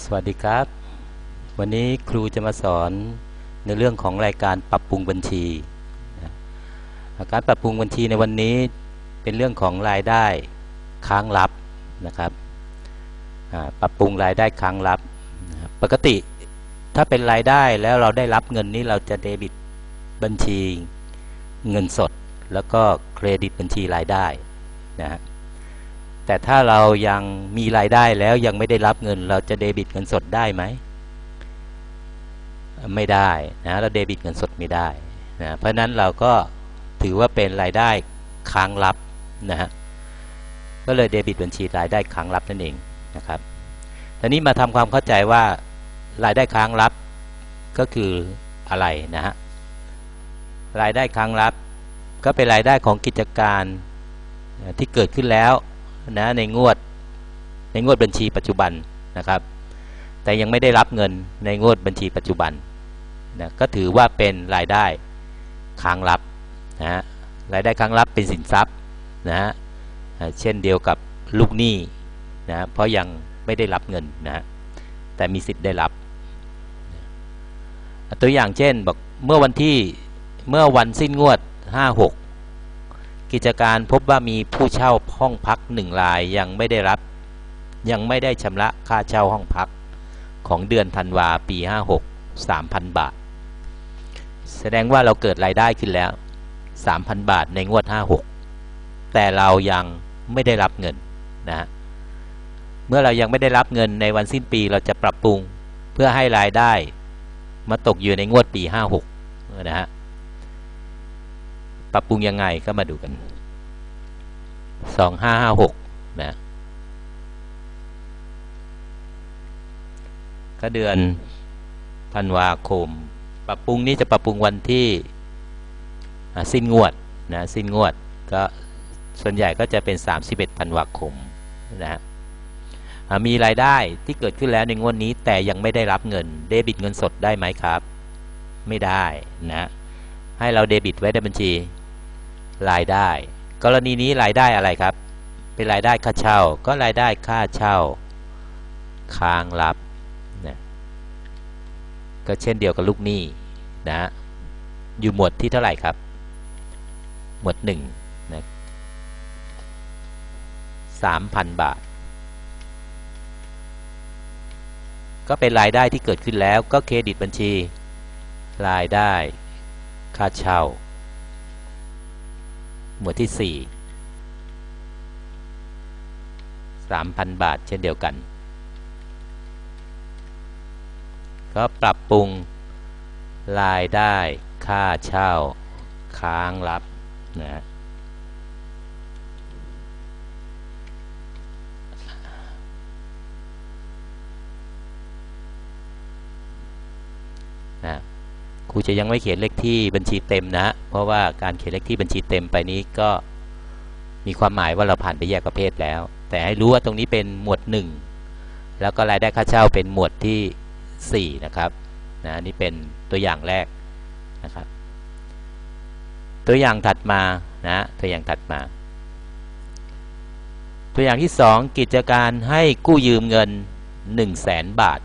สวัสดีครับ วันนี้ครูจะมาสอนในเรื่องของรายการปรับปรุงบัญชีการปรับปรุงบัญชีในวันนี้เป็นเรื่องของรายได้ค้างรับนะครับปรับปรุงรายได้ค้างรับนะครับปกติถ้าเป็นรายได้แล้วเราได้รับเงินนี้เราจะเดบิตบัญชีเงินสด แล้วก็เครดิตบัญชีรายได้นะฮะ แต่ถ้าเรายังมีรายได้แล้วยังไม่ได้รับเงิน เราจะเดบิตเงินสดได้ไหม ไม่ได้นะเราเดบิตเงินสดไม่ได้นะเพราะนั้นเราก็ถือว่าเป็นรายได้ค้างรับนะฮะก็เลยเดบิตบัญชีรายได้ค้างรับนั่นเองนะครับทีนี้มาทำความเข้าใจว่ารายได้ค้างรับก็คืออะไรนะฮะรายได้ค้างรับ ก็เป็นรายได้ของกิจการที่เกิดขึ้นแล้ว นะในงวดในงวดบัญชีปัจจุบันนะครับ แต่ยังไม่ได้รับเงินในงวดบัญชีปัจจุบันนะก็ถือว่าเป็นรายได้ค้างรับนะฮะรายได้ค้างรับเป็นสินทรัพย์นะฮะเช่นเดียวกับลูกหนี้นะเพราะยังไม่ได้รับเงินนะฮะแต่มีสิทธิ์ได้รับ ตัวอย่างเช่นบอกเมื่อวันที่เมื่อวันสิ้นงวด 56 กิจการพบว่ามีผู้เช่าห้องพักหนึ่งรายยังไม่ได้รับ ยังไม่ได้ชำระค่าเช่าห้องพักของเดือนธันวาปี 56 3,000 บาท แสดงว่าเราเกิดรายได้ขึ้นแล้ว 3,000 บาทในงวด 56 แต่เรายังไม่ได้รับเงินนะ เมื่อเรายังไม่ได้รับเงินในวันสิ้นปีเราจะปรับปรุงเพื่อให้รายได้มาตกอยู่ในงวดปี 56 นะฮะ ปรับปรุงยังไงก็มาดูกันสองห้าห้าหกนะก็เดือนธันวาคม ปรับปรุงนี้จะปรับปรุงวันที่สิ้นงวดนะสิ้นงวดก็ส่วนใหญ่ก็จะเป็น 31ธันวาคมนะฮะมีรายได้ที่เกิดขึ้นแล้วในงวดนี้ แต่ยังไม่ได้รับเงินเดบิตเงินสดได้ไหมครับ ไม่ได้นะ ให้เราเดบิตไว้ในบัญชี รายได้ กรณีนี้รายได้อะไรครับ เป็นรายได้ค่าเช่า ก็รายได้ค่าเช่า ค้างรับนะก็เช่นเดียวกับลูกหนี้นะอยู่หมวดที่เท่าไหร่ครับ หมวดหนึ่งนะสามพันบาท ก็เป็นรายได้ที่เกิดขึ้นแล้วก็เครดิตบัญชี รายได้ค่าเช่า หมวดที่ 4 3,000 บาทเช่นเดียวกัน ก็ปรับปรุงรายได้ค่าเช่าค้างรับนะนะ ครูจะยังไม่เขียนเลขที่บัญชีเต็มนะ เพราะว่าการเขียนเลขที่บัญชีเต็มไปนี้ก็มีความหมายว่าเราผ่านไปแยกประเภทแล้ว แต่ให้รู้ว่าตรงนี้เป็นหมวด 1 แล้วก็รายได้ค่าเช่าเป็นหมวดที่ 4 นะครับนะนี่เป็นตัวอย่างแรกนะครับ ตัวอย่างถัดมานะตัวอย่างถัดมา ตัวอย่างที่ 2 กิจการให้กู้ยืมเงิน 1 0 0 0 0แสนบาท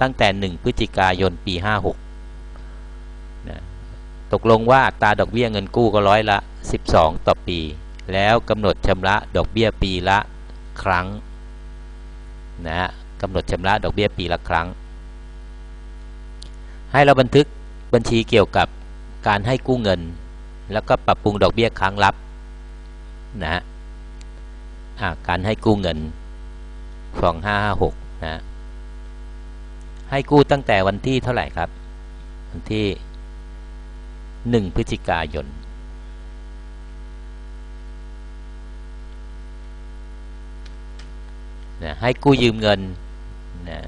ตั้งแต่ 1 พฤศจิกายนปี 56 ตกลงว่าตาดอกเบี้ยเงินกู้ก็ร้อยละ 12 ต่อปี แล้วกำหนดชำระดอกเบี้ยปีละครั้งนะฮะกำหนดชำระดอกเบี้ยปีละครั้ง ให้เราบันทึกบัญชีเกี่ยวกับการให้กู้เงิน แล้วก็ปรับปรุงดอกเบี้ยครั้งรับนะฮะการให้กู้เงิน2556นะให้กู้ตั้งแต่วันที่เท่าไหร่ครับ วันที่ 1พฤศจิกายนนะให้กู้ยืมเงินนะ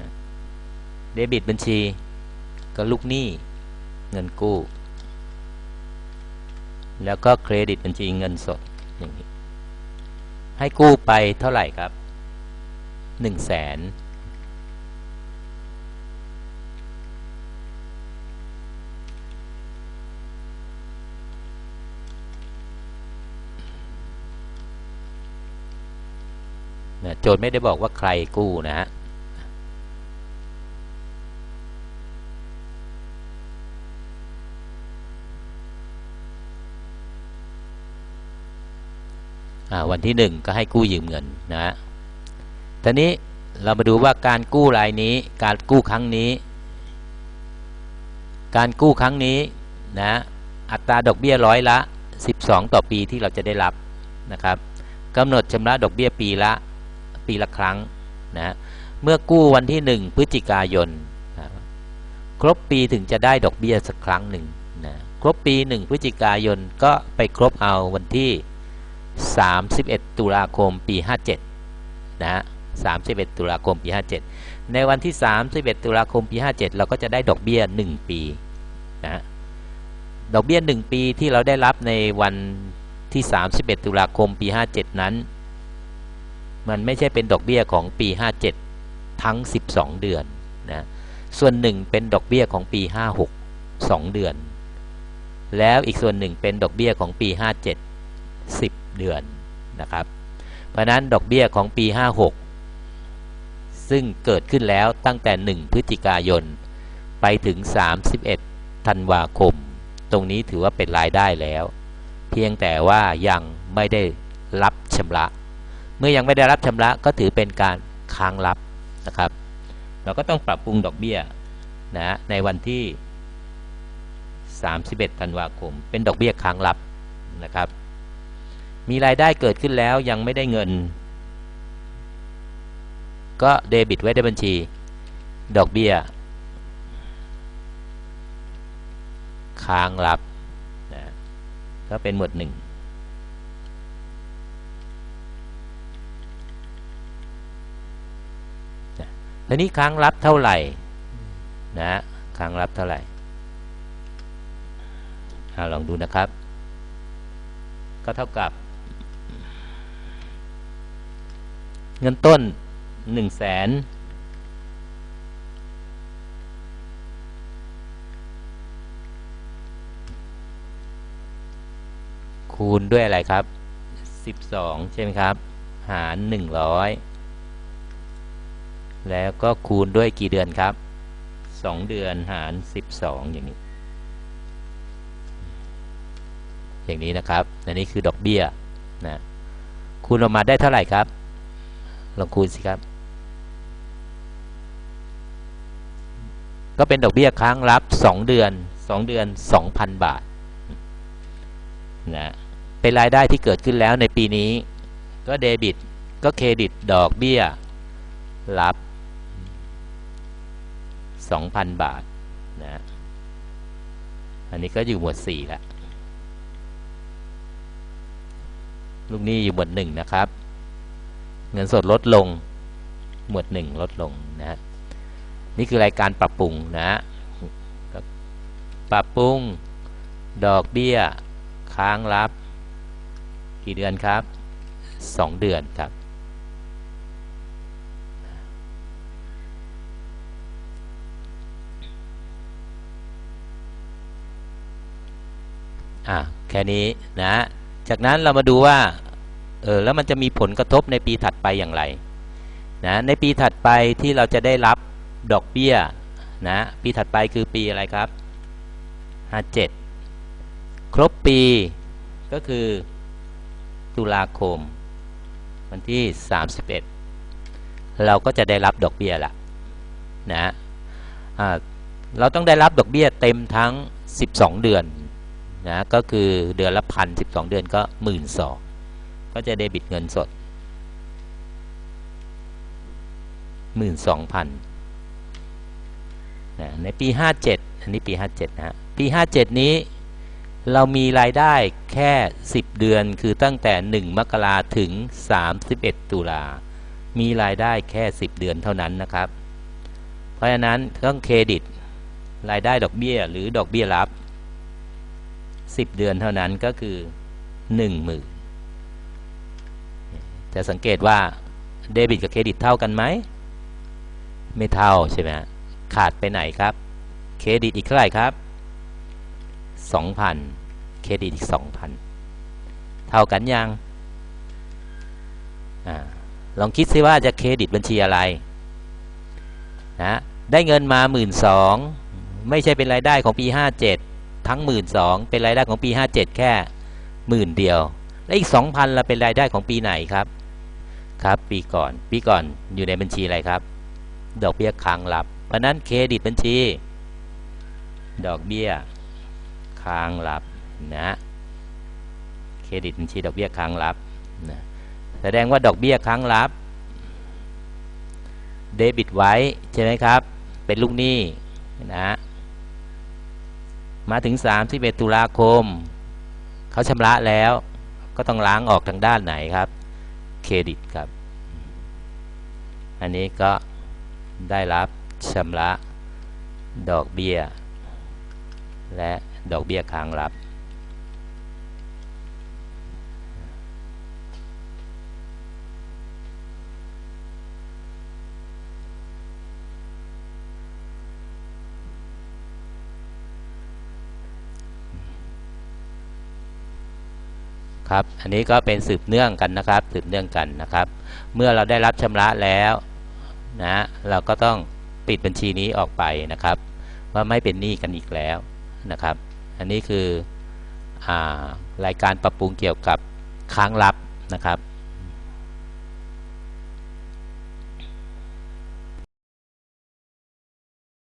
เดบิตบัญชี ก็ลูกหนี้เงินกู้ แล้วก็เครดิตบัญชีเงินสดอย่างนี้ให้กู้ไปเท่าไหร่ครับ1 0 0 0 0แสน นะโจทย์ไม่ได้บอกว่าใครกู้นะฮะวันที่หนึ่งก็ให้กู้ยืมเงินนะฮะทีนี้เรามาดูว่าการกู้รายนี้ การกู้ครั้งนี้ การกู้ครั้งนี้นะอัตราดอกเบี้ยร้อยละ 12 ต่อปีที่เราจะได้รับนะครับกำหนดชำระดอกเบี้ยปีละ ปีละครั้งนะเมื่อกู้วันที่ 1 พฤศจิกายนนะครบปีถึงจะได้ดอกเบี้ยสักครั้งหนึ่งนะครบปี 1 พฤศจิกายนก็ไปครบเอาวันที่ 31 ตุลาคมปี 57นะฮะ31 ตุลาคมปี 57 ในวันที่ 31 ตุลาคมปี 57 เราก็จะได้ดอกเบี้ย 1 ปีนะฮะดอกเบี้ย 1 ปีที่เราได้รับในวันที่ 31 ตุลาคมปี 57 นั้น มันไม่ใช่เป็นดอกเบี้ยของปี 57 ทั้ง 12 เดือนนะส่วนหนึ่งเป็นดอกเบี้ยของปี 56 2 เดือน แล้วอีกส่วนหนึ่งเป็นดอกเบี้ยของปี 57 10 เดือนนะครับ เพราะนั้นดอกเบี้ยของปี 56 ซึ่งเกิดขึ้นแล้วตั้งแต่ 1 พฤศจิกายน ไปถึง 31 ธันวาคม ตรงนี้ถือว่าเป็นรายได้แล้ว เพียงแต่ว่ายังไม่ได้รับชำระ เมื่อยังไม่ได้รับชำระก็ถือเป็นการค้างรับนะครับ เราก็ต้องปรับปรุงดอกเบี้ยนะในวันที่ 31 ธันวาคม เป็นดอกเบี้ยค้างรับนะครับ มีรายได้เกิดขึ้นแล้วยังไม่ได้เงิน ก็เดบิตไว้ในบัญชี ดอกเบี้ยค้างรับนะก็เป็นหมวดหนึ่งนะ ทีนี้ค้างรับเท่าไหร่นะค้างรับเท่าไหร่าลองดูนะครับ ก็เท่ากับ เงินต้นหนึ่งแสนคูณด้วยอะไรครับสิบสองใช่ไหมครับ หารหนึ่งร้อย แล้วก็คูณด้วยกี่เดือนครับสองเดือนหารสิบสองอย่างนี้ อย่างนี้นะครับอันนี้คือดอกเบี้ยนะคูณออกมาได้เท่าไหร่ครับลองคูณสิครับ ก็เป็นดอกเบี้ยค้างรับ 2 เดือน 2 เดือน 2,000 บาทนะเป็นรายได้ที่เกิดขึ้นแล้วในปีนี้ ก็เดบิตก็เครดิตดอกเบี้ยรับ 2,000 บาทนะอันนี้ก็อยู่หมวด4ล้วลูกหนี้อยู่หมวด1นะครับ เงินสดลดลงหมวด1ลดลงนะฮะนี่คือรายการปรับปรุงนะฮะปรับปรุงดอกเบี้ย ค้างรับ กี่เดือนครับ 2 เดือนครับ อะแค่นี้นะ จากนั้นเรามาดูว่าเออแล้วมันจะมีผลกระทบในปีถัดไปอย่างไรนะในปีถัดไปที่เราจะได้รับดอกเบี้ยนะปีถัดไปคือปีอะไรครับ57 ครบปีก็คือตุลาคม วันที่ 31 เราก็จะได้รับดอกเบี้ยละนะอ่าเราต้องได้รับดอกเบี้ยเต็มทั้ง 12 เดือน นะก็คือเดือนละพันสิบสองเดือนก็หมื่นสองก็จะเดบิตเงินสดหมื่นสองพันนะในปีห้าเจ็ดอันนี้ปีห้าเจ็ดนะฮะปีห้าเจ็ดนี้เรามีรายได้แค่สิบเดือนคือตั้งแต่หนึ่งมกราถึงสามสิบเอ็ดตุลามีรายได้แค่สิบเดือนเท่านั้นนะครับ เพราะฉะนั้นต้องเครดิตรายได้ดอกเบี้ยหรือดอกเบี้ยรับ 10 เดือนเท่านั้นก็คือ1 0,000จะสังเกตว่าเดบิตกับเครดิตเท่ากันไหม ไม่เท่าใช่ไหมขาดไปไหนครับ เครดิตอีกเท่าไหร่ครับ 2,000 เครดิตอีก 2,000 เท่ากันยังอลองคิดซิว่าจะเครดิตบัญชีอะไรนะได้เงินมา 1 2ื่นไม่ใช่เป็นรายได้ของปี 57 ทั้ง 1 2ื่นเป็นรายได้ของปี 57 แค่หมื่นเดียว และอีก 2,000เราเป็นรายได้ของปีไหนครับ ครับ ปีก่อน ปีก่อนอยู่ในบัญชีอะไรครับ ดอกเบี้ยค้างรับ เพราะฉะนั้นเครดิตบัญชี ดอกเบี้ยค้างรับนะเครดิตบัญชีดอกเบี้ยค้างรับนะแสดงว่าดอกเบี้ยค้างรับเดบิตไว้ใช่ไหมครับ เป็นลูกหนี้นะ มาถึง 31 ตุลาคม เขาชำระแล้วก็ต้องล้างออกทางด้านไหนครับ เครดิตครับ อันนี้ก็ได้รับชำระดอกเบี้ย และดอกเบี้ยค้างรับ ครับ อันนี้ก็เป็นสืบเนื่องกันนะครับ สืบเนื่องกันนะครับ เมื่อเราได้รับชำระแล้วนะเราก็ต้องปิดบัญชีนี้ออกไปนะครับ ว่าไม่เป็นหนี้กันอีกแล้วนะครับ อันนี้คืออารายการปรับปรุงเกี่ยวกับค้างรับนะครับ